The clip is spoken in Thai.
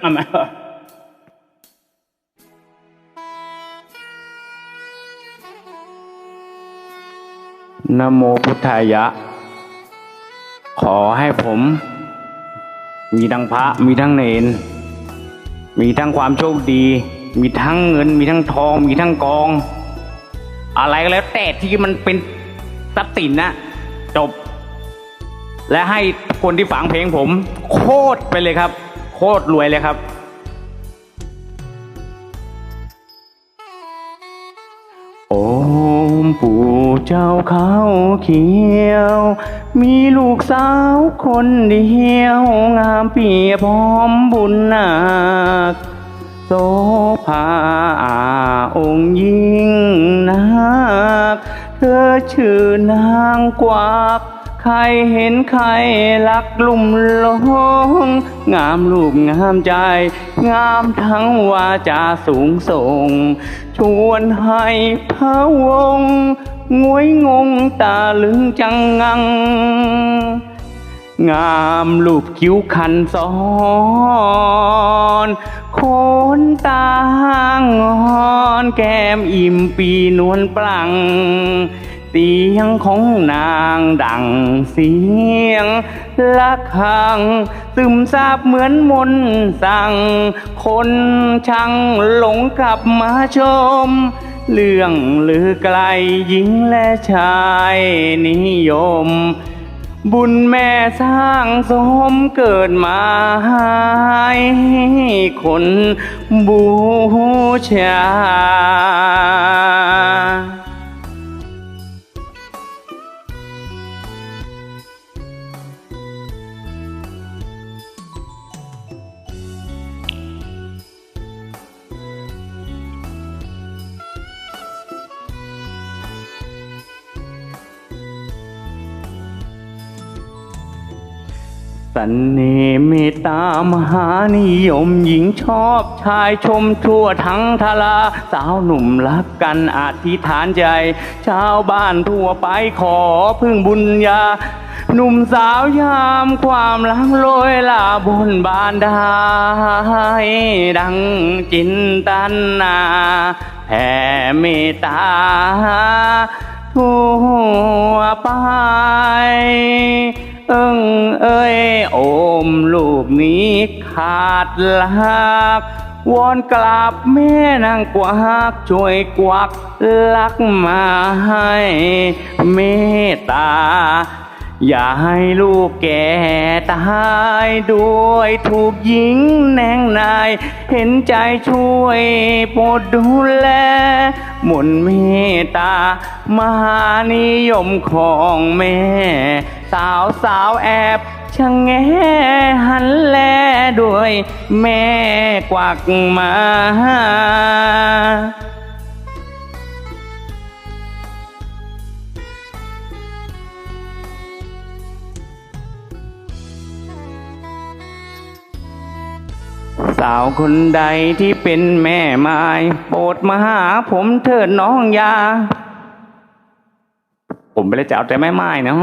เอามานะโมพุทธายะ ขอให้ผม มีทั้งพระ มีทั้งเนน มีทั้งความโชคดี มีทั้งเงิน มีทั้งทอง มีทั้งกอง อะไรก็แล้วแต่ที่มันเป็นทรัพย์สินนะจบ และให้คนที่ฝังเพลงผม โคตรไปเลยครับ ตรรวยเลยครับ โอมปู่เจ้าเขาเขียว มีลูกสาวคนเดียว งามเปียพร้อมบุญนาคโสภาอาองค์ยิ่งนัก เธอชื่อนางกวัก ใครเห็นใครรักลุ่มหลง งามรูปงามใจ งามทั้งวาจาสูงส่ง ชวนให้พะวงงวยงงตาลึงจังงัง งามรูปคิ้วคันซ้อนโคนตางอน แก้มอิ่มปีนวลปลัง เสียงของนางดังเสียงละคังซึมซาบเหมือนมนต์สั่ง คนช่างหลงกลับมาชม เรื่องลือไกลหญิงและชายนิยม บุญแม่สร้างสมเกิดมาให้คนบูชา สันเนเมตตามหานิยมหญิงชอบชายชมทั่วทั้งทลา สาวหนุ่มรักกันอธิษฐานใจ ชาวบ้านทั่วไปขอพึ่งบุญญา หนุ่มสาวยามความรักโรยลาบนบานได้ดังจินตนาแผ่เมตตาทั่วไป เอิงเอ้ยโอมลูกนี้ขาดลักวอนกราบแม่นางกวักช่วยกวักลักมาให้เมตตา อย่าให้ลูกแก่ตายด้วยถูกหญิงแนงนาย เห็นใจช่วยโปรดดูแล หมุนเมตตามหานิยมของแม่ สาวสาวแอบชะแงหันแลด้วยแม่กวักมา สาวคนใดที่เป็นแม่ไม้โปรดมาหาผมเถิดน้องยา ผมไม่ได้จะเอาแต่แม่ไม้นะ